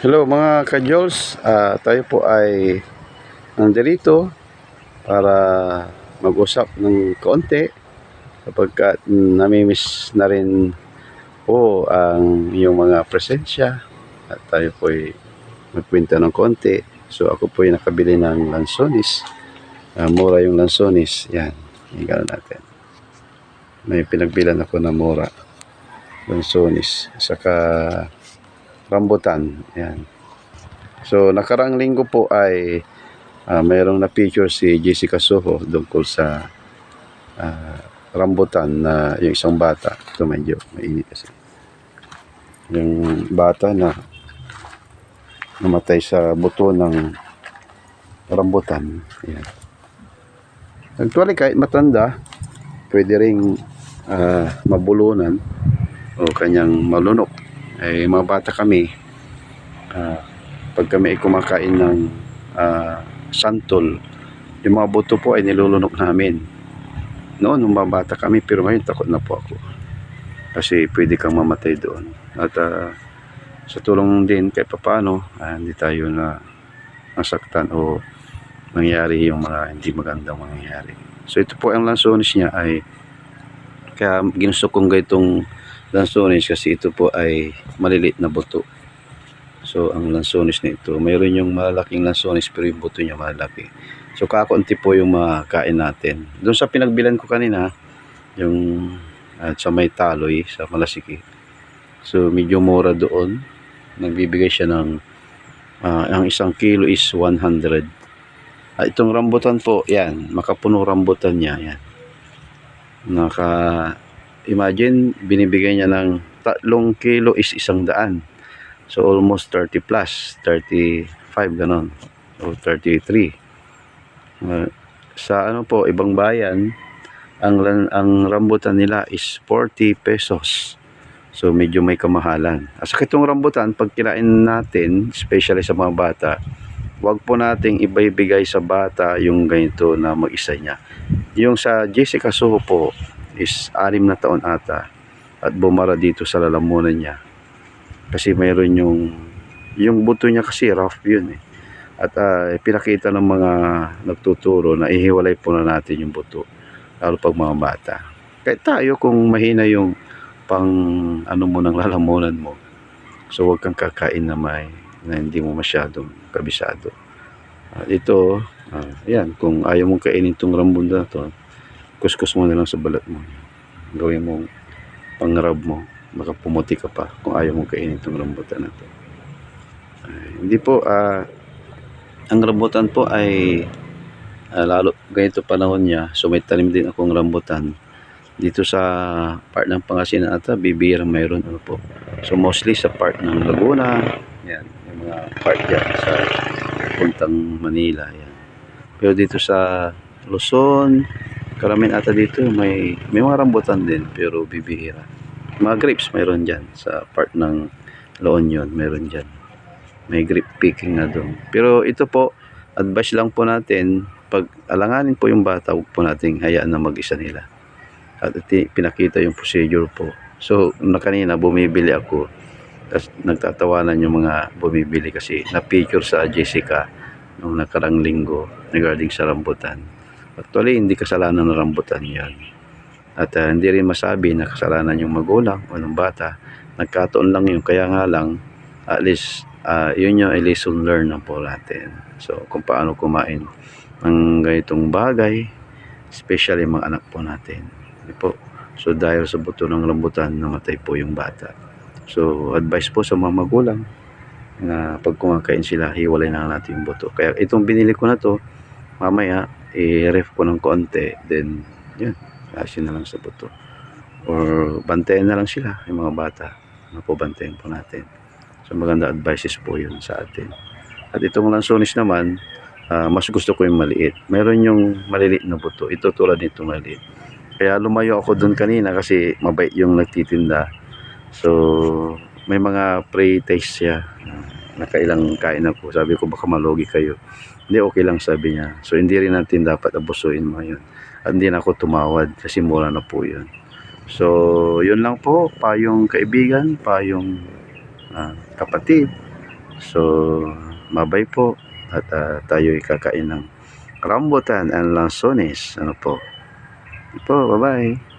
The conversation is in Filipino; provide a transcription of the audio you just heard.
Hello mga ka-Jols, Ah, tayo po ay nandito para mag-usap ng konti kapag namimiss na rin po ang iyong mga presensya at tayo po ay magkwento ng konti. So ako po ay nakabili ng lansonis. Ah, mura yung lansonis. Yan, hinggan natin. May pinagbilan ako na mura. Lansonis. Saka rambutan. Yan. So, nakarang linggo po ay ah, mayroong na-picture si Jessica Soho tungkol sa ah, rambutan na yung isang bata. Ito medyo mainit kasi. Yung bata na namatay sa buto ng rambutan. Yan. Actually, kahit matanda, pwede ring ah, mabulunan o kanyang malunok eh mga bata kami. Ah, pag kami ay kumakain ng ah, santol yung mga buto po ay nilulunok namin. Noon nung mga bata kami pero ngayon takot na po ako. Kasi pwede kang mamatay doon. At ah, sa tulong din kahit papano ah, hindi tayo na nasaktan o nangyari yung mga hindi magandang mangyayari. So ito po ang lansones niya ay kaya ginusto kong gaytong lansones kasi ito po ay maliliit na buto. So, ang lansones na ito, mayroon yung malalaking lansones pero yung buto niya malaki. So, kakaunti po yung makain natin. Doon sa pinagbilan ko kanina, yung at sa may taloy, sa Malasiki. So, medyo mura doon. Nagbibigay siya ng, ah, ang isang kilo is 100. At itong rambutan po, yan, makapuno rambutan niya, yan. Naka, imagine binibigay niya ng tatlong kilo is isang daan. So almost 30 plus 35 ganon. O 33 Uh, sa ano po ibang bayan ang ang rambutan nila is 40 pesos. So medyo may kamahalan. At sa itong rambutan pag kinain natin especially sa mga bata wag po nating ibibigay sa bata yung ganito na mag-isa niya. Yung sa Jessica Soho po is anim na taon ata at bumara dito sa lalamunan niya. Kasi mayroon yung yung buto niya kasi rough yun eh. At ah, pinakita ng mga nagtuturo na ihiwalay po na natin yung buto lalo pag mga bata. Kahit tayo kung mahina yung pang ano mo ng lalamunan mo so wag kang kakain na may na hindi mo masyadong kabisado. At ito ah, yan kung ayaw mong kainin tong rambutan na to kuskus mo na lang sa balat mo. Gawin mong pangrab mo. Baka pumuti ka pa kung ayaw mong kainin itong rambutan na to. Ay, hindi po, ah, ang rambutan po ay ah, lalo ganito panahon niya. So may tanim din akong rambutan. Dito sa part ng Pangasinan ata, bibira mayroon ano po. So mostly sa part ng Laguna, yan, yung mga part yan sa puntang Manila, yan. Pero dito sa Luzon, karamihan ata dito may may mga rambutan din pero bibihira. Mga grapes mayroon diyan sa part ng La Union, mayroon diyan. May grape picking na doon. Pero ito po, advice lang po natin, pag alanganin po yung bata, huwag po nating hayaan na mag-isa nila. At iti, pinakita yung procedure po. So, na kanina bumibili ako, tapos nagtatawanan yung mga bumibili kasi na-picture sa Jessica nung nakarang linggo regarding sa rambutan. Actually, hindi kasalanan ng rambutan yan. At ah, hindi rin masabi na kasalanan yung magulang o ng bata. Nagkataon lang yun. Kaya nga lang, at least, ah, yun yung lesson learned na po natin. So, kung paano kumain ng ganitong bagay, especially mga anak po natin. Di po. So, dahil sa buto ng rambutan, namatay po yung bata. So, advice po sa mga magulang na pag kumakain sila, hiwalay na natin yung buto. Kaya itong binili ko na to, mamaya, i-ref ko ng konti, then, yun, asin na lang sa buto. Or, bantayan na lang sila, yung mga bata. Ano po, bantayan po natin. So, maganda advices po yun sa atin. At itong lansones naman, ah, mas gusto ko yung maliit. Meron yung maliliit na buto. Ito tulad nito maliit. Kaya lumayo ako doon kanina kasi mabait yung nagtitinda. So, may mga pre-taste siya. Nakailang kain ako. Sabi ko baka malugi kayo. Hindi, okay lang sabi niya. So, hindi rin natin dapat abusuin mo yun. At hindi na ako tumawad kasi mura na po yun. So, yun lang po. Payong kaibigan, payong ah, kapatid. So, mabay po at ah, tayo kakain ng rambutan and lansones. Ano po? Ito po, bye-bye.